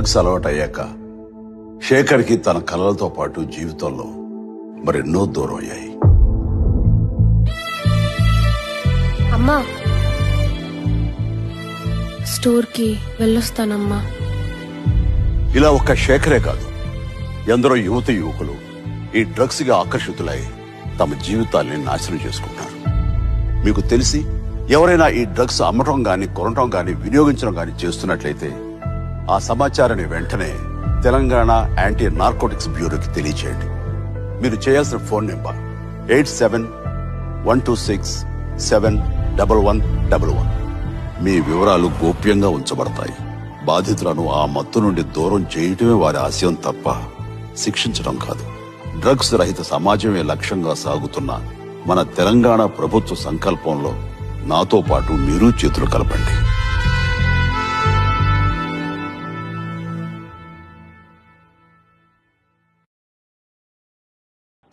Drugs అలవాటు అయ్యాక శేఖర్కి తన కలలతో పాటు జీవితంలో మరెన్నో దూరం అయ్యాయి అమ్మా. స్టోర్కి వెళ్ళొస్తానమ్మా. ఇలా ఒక్క శేఖరే కాదు ఎందరో యువత యువకులు ఈ డ్రగ్స్గా ఆకర్షితులై తమ జీవితాల్ని నాశనం చేసుకుంటారు మీకు తెలిసి ఎవరైనా ఈ డ్రగ్స్ అమ్మటం గాని కొనటం గాని వినియోగించడం గాని చేస్తున్నట్లయితే ఆ సమాచారాన్ని వెంటనే తెలంగాణ యాంటీ నార్కోటిక్స్ బ్యూరోకి తెలియచేయండి. మీరు చేయాల్సిన phone number eight seven one two six seven double one double one. మీ వివరాలు గోప్యంగా ఉంచబడతాయి. బాధితులను ఆ మత్తు నుండి దూరం చేయటమే వారి ఆశయం తప్ప శిక్షించడం కాదు. డ్రగ్స్ రహిత సమాజమే లక్ష్యంగా సాగుతున్న మన తెలంగాణ ప్రభుత్వ సంకల్పంలో నాతో పాటు మీరు చేతులు కలపండి.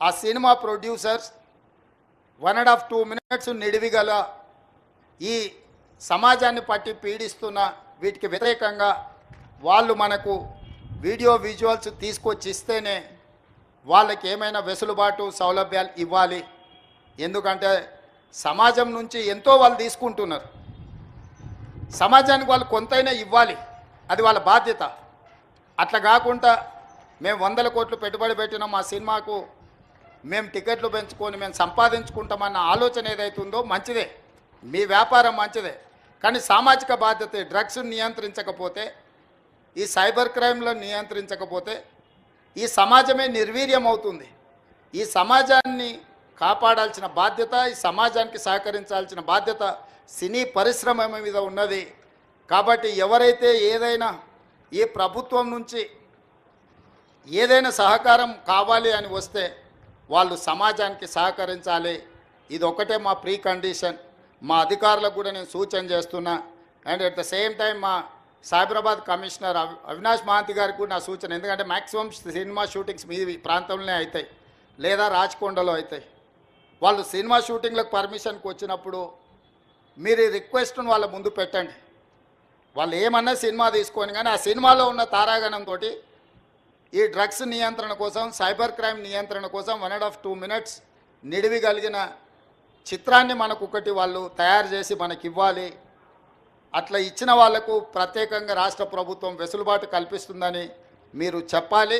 ఆ cinema producers one and half two minutes నిడివిగల ఈ సమాజాన్ని పట్టి పీడిస్తున్న వీటికి వ్యతిరేకంగా వాళ్ళు మనకు వీడియో విజువల్స్ తీసుకొచ్చి ఇస్తేనే వాళ్ళకి ఏమైనా వెసులుబాటు సౌలభ్యాలు ఇవ్వాలి. ఎందుకంటే సమాజం నుంచి ఎంతో వాళ్ళు తీసుకుంటున్నారు. సమాజానికి వాళ్ళు కొంతైనా ఇవ్వాలి. అది వాళ్ళ బాధ్యత. అట్లా కాకుండా మేము వందల కోట్లు పెట్టుబడి పెట్టినాం. మా సినిమాకు మేము టికెట్లు పెంచుకొని మేము సంపాదించుకుంటామన్న ఆలోచన ఏదైతుందో మంచిదే. మీ వ్యాపారం మంచిదే. కానీ సామాజిక బాధ్యత డ్రగ్స్ నియంత్రించకపోతే ఈ సైబర్ క్రైమ్లో నియంత్రించకపోతే ఈ సమాజమే నిర్వీర్యం అవుతుంది. ఈ సమాజాన్ని కాపాడాల్సిన బాధ్యత ఈ సమాజానికి సహకరించాల్సిన బాధ్యత సినీ పరిశ్రమ మీద ఉన్నది. కాబట్టి ఎవరైతే ఏదైనా ఈ ప్రభుత్వం నుంచి ఏదైనా సహకారం కావాలి అని వస్తే వాళ్ళు సమాజానికి సహకరించాలి. ఇది ఒకటే మా ప్రీ కండిషన్ మా అధికారులకు కూడా నేను సూచన చేస్తున్నా. And at the same time మా సైబరాబాద్ కమిషనర్ అవినాష్ మహాంతి గారికి కూడా నా సూచన. ఎందుకంటే మ్యాక్సిమం సినిమా షూటింగ్స్ మీ ప్రాంతంలోనే అవుతాయి లేదా రాచకొండలో అవుతాయి వాళ్ళు సినిమా షూటింగ్లకు పర్మిషన్కి వచ్చినప్పుడు మీరు ఈ రిక్వెస్ట్ను వాళ్ళ ముందు పెట్టండి. వాళ్ళు ఏమన్నా సినిమా తీసుకొని కానీ ఆ సినిమాలో ఉన్న తారాగణంతో ఈ డ్రగ్స్ నియంత్రణ కోసం సైబర్ క్రైమ్ నియంత్రణ కోసం one and half two minutes నిడివి కలిగిన చిత్రాన్ని మనకు ఒకటి వాళ్ళు తయారు చేసి మనకి ఇవ్వాలి అట్లా ఇచ్చిన వాళ్ళకు ప్రత్యేకంగా రాష్ట్ర ప్రభుత్వం వెసులుబాటు కల్పిస్తుందని మీరు చెప్పాలి.